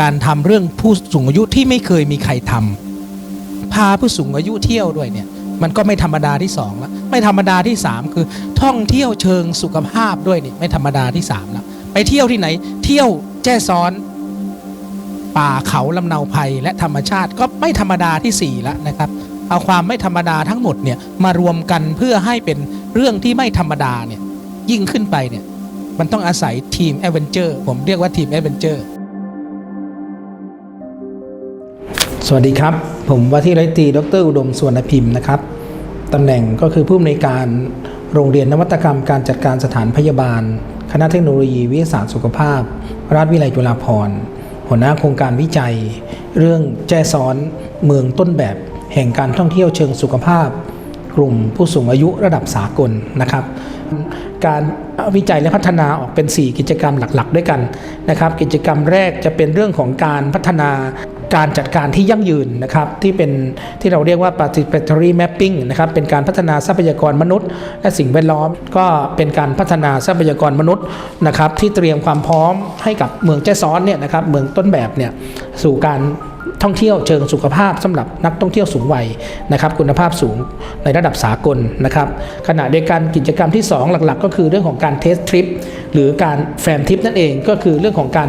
การทำเรื่องผู้สูงอายุที่ไม่เคยมีใครทำพาผู้สูงอายุเที่ยวด้วยเนี่ยมันก็ไม่ธรรมดาที่สองแล้วไม่ธรรมดาที่สามคือท่องเที่ยวเชิงสุขภาพด้วยนี่ไม่ธรรมดาที่สามแล้วไปเที่ยวที่ไหน เที่ยวแจ้ซ้อน ป่าเขาลำเนาภัยและธรรมชาติก็ไม่ธรรมดาที่สี่แล้วนะครับ เอาความไม่ธรรมดาทั้งหมดเนี่ยมารวมกันเพื่อให้เป็นเรื่องที่ไม่ธรรมดาเนี่ยยิ่งขึ้นไปเนี่ยมันต้องอาศัยทีมแอดเวนเจอร์ผมเรียกว่าทีมแอดเวนเจอร์ สวัสดีครับ ผมว่าที่ร้อยตรีดรอุดมสวนพิมพ์นะครับตำแหน่งก็คือผู้อำนวยการโรงเรียนนวัตกรรมการจัดการสถานพยาบาล คณะเทคโนโลยีวิทยาศาสตร์สุขภาพ ราชวิทยาลัยจุฬาภรณ์หัวหน้าโครงการวิจัย เรื่องแจ้ซ้อนเมืองต้นแบบ แห่งการท่องเที่ยวเชิงสุขภาพ กลุ่มผู้สูงอายุระดับสากลนะครับ การวิจัยและพัฒนาออกเป็น 4 กิจกรรมหลักๆ ด้วยกันนะครับ กิจกรรมแรกจะเป็นเรื่องของการพัฒนา การจัดการที่ยั่งยืนนะครับที่เป็นที่เราเรียกว่า participatory mapping นะครับเป็นการพัฒนาทรัพยากรมนุษย์ และสิ่งแวดล้อม ก็เป็นการพัฒนาทรัพยากรมนุษย์นะครับที่เตรียมความพร้อมให้กับเมืองแจ้ซ้อนเนี่ยนะครับเมืองต้นแบบเนี่ยสู่การท่องเที่ยวเชิงสุขภาพสำหรับนักท่องเที่ยวสูงวัยนะครับคุณภาพสูงในระดับสากลนะครับขณะเดียวกันกิจกรรมที่ 2 หลักๆ ก็คือเรื่องของการเทสทริป หรือการแฟมทริปนั่นเองก็คือเรื่องของการ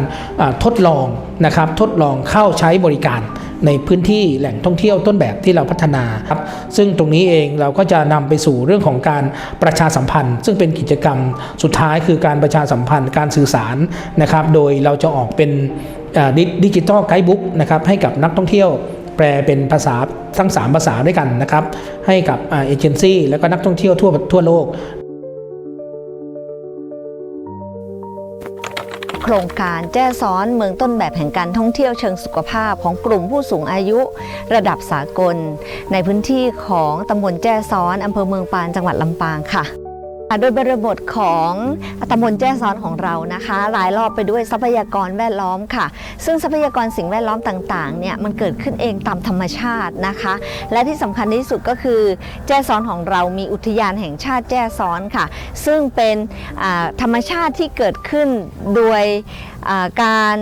ทดลองนะครับทดลองเข้าใช้บริการในพื้นที่แหล่งท่องเที่ยวต้นแบบที่เราพัฒนาครับซึ่งตรงนี้เองเราก็จะนำไปสู่เรื่องของการประชาสัมพันธ์ ซึ่งเป็นกิจกรรมสุดท้ายคือการประชาสัมพันธ์การสื่อสารนะครับโดยเราจะออกเป็นดิจิตอลไกด์บุ๊กนะครับให้กับนักท่องเที่ยวแปลเป็นภาษาทั้ง 3 ภาษาด้วยกันนะครับให้กับเอเจนซี่แล้วก็นักท่องเที่ยวทั่วทั่วโลก โครงการแจ้ซ้อนเมืองต้นแบบแห่งการท่องเที่ยวเชิงสุขภาพของกลุ่มผู้สูงอายุ ระดับสากล ในพื้นที่ของตำบลแจ้ซ้อนอำเภอเมืองปานจังหวัดลำปางค่ะ โดยบริบทของตำบลแจ้ซ้อนของเรานะคะ หลายรอบไปด้วยทรัพยากรแวดล้อมค่ะ ซึ่งทรัพยากรสิ่งแวดล้อมต่างๆเนี่ยมันเกิดขึ้นเองตามธรรมชาตินะคะ และที่สำคัญที่สุดก็คือแจ้ซ้อนของเรามีอุทยานแห่งชาติแจ้ซ้อนค่ะ ซึ่งเป็นธรรมชาติที่เกิดขึ้นโดย การ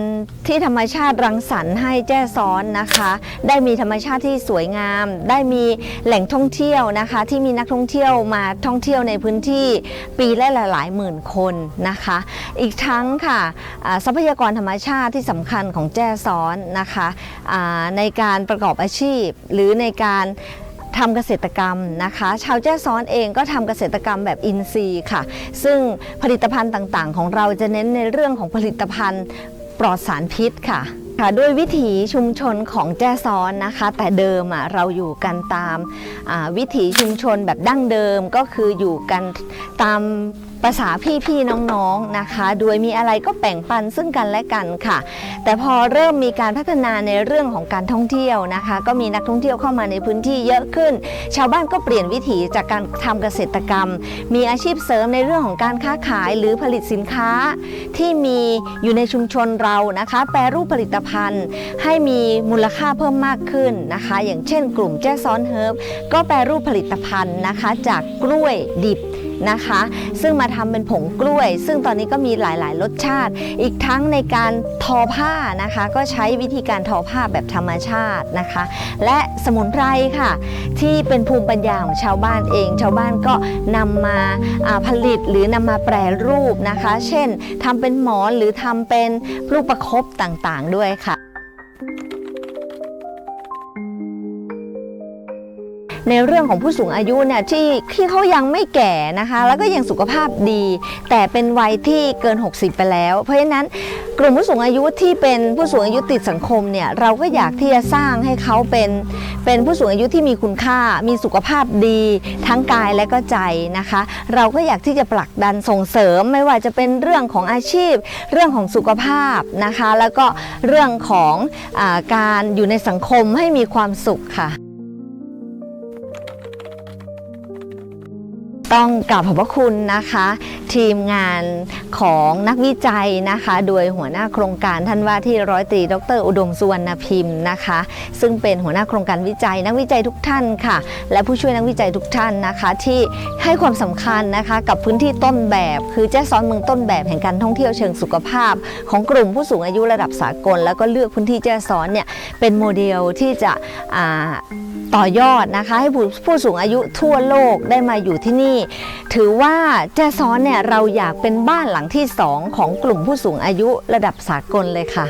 ที่ธรรมชาติรังสรรค์ให้แจ้ซ้อนนะคะ ได้มีธรรมชาติที่สวยงาม ได้มีแหล่งท่องเที่ยวนะคะ ที่มีนักท่องเที่ยวมาท่องเที่ยวในพื้นที่ปีละหลาย ๆ หมื่นคนนะคะ อีกทั้งค่ะทรัพยากรธรรมชาติที่สำคัญของแจ้ซ้อนนะคะในการประกอบอาชีพ หรือในการ ทำเกษตรกรรมนะคะ ชาวแจ้ซ้อนเองก็ทำเกษตรกรรมแบบอินทรีย์ค่ะ ซึ่งผลิตภัณฑ์ต่างๆ ของเราจะเน้นในเรื่องของผลิตภัณฑ์ปลอดสารพิษค่ะค่ะด้วยวิถีชุมชนของแจ้ซ้อนนะคะ แต่เดิมเราอยู่กันตามวิถีชุมชนแบบดั้งเดิมก็คืออยู่กันตาม ภาษาพี่ๆน้องๆนะคะ โดยมีอะไรก็แบ่งปันซึ่งกันและกันค่ะ แต่พอเริ่มมีการพัฒนาในเรื่องของการท่องเที่ยวนะคะ ก็มีนักท่องเที่ยวเข้ามาในพื้นที่เยอะขึ้น ชาวบ้านก็เปลี่ยนวิถีจากการทำเกษตรกรรม มีอาชีพเสริมในเรื่องของการค้าขายหรือผลิตสินค้า ที่มีอยู่ในชุมชนเรานะคะ แปรรูปผลิตภัณฑ์ ให้มีมูลค่าเพิ่มมากขึ้นนะคะ อย่างเช่น กลุ่มแจ้ซ้อนเฮิร์บก็แปรรูปผลิตภัณฑ์นะคะ จากกล้วยดิบ นะคะ ซึ่งมาทำเป็นผงกล้วย ซึ่งตอนนี้ก็มีหลายๆ รสชาติ อีกทั้งในการทอผ้านะคะ ก็ใช้วิธีการทอผ้าแบบธรรมชาตินะคะ และสมุนไพรค่ะ ที่เป็นภูมิปัญญาของชาวบ้านเอง ชาวบ้านก็นำมาผลิตหรือนำมาแปรรูปนะคะ เช่นทำเป็นหมอนหรือทำเป็นลูกประคบต่างๆ ด้วยค่ะ ในเรื่องของผู้สูงอายุเนี่ยที่ที่เขายังไม่แก่นะคะ แล้วก็ยังสุขภาพดี แต่เป็นวัยที่เกิน 60 ไปแล้ว เพราะฉะนั้นกลุ่มผู้สูงอายุที่เป็นผู้สูงอายุติดสังคมเนี่ยเราก็อยากที่จะสร้างให้เขาเป็นเป็นผู้สูงอายุที่มีคุณค่า มีสุขภาพดี ทั้งกายและก็ใจนะคะ เราก็อยากที่จะผลักดันส่งเสริมไม่ว่าจะเป็นเรื่องของอาชีพ เรื่องของสุขภาพนะคะ แล้วก็เรื่องของอการอยู่ในสังคมให้มีความสุขค่ะ ต้องกราบขอบพระคุณนะคะทีมงานของนักวิจัยนะคะ โดยหัวหน้าโครงการท่านว่าที่ร้อยตรีดร อุดมสุวรรณพิมพ์นะคะ ซึ่งเป็นหัวหน้าโครงการวิจัย นักวิจัยทุกท่านค่ะ และผู้ช่วยนักวิจัยทุกท่านนะคะ ที่ให้ความสำคัญนะคะกับพื้นที่ต้นแบบ คือแจ้ซ้อนเมืองต้นแบบแห่งการท่องเที่ยวเชิงสุขภาพ ของกลุ่มผู้สูงอายุระดับสากล แล้วก็เลือกพื้นที่แจ้ซ้อนเนี่ยเป็นโมเดลที่จะต่อยอดนะคะให้ผู้สูงอายุทั่วโลกได้มาอยู่ที่นี่ ถือว่าแจซ้อนเนี่ยเราอยากเป็นบ้านหลังที่สองของกลุ่มผู้สูงอายุระดับสากลเลยค่ะ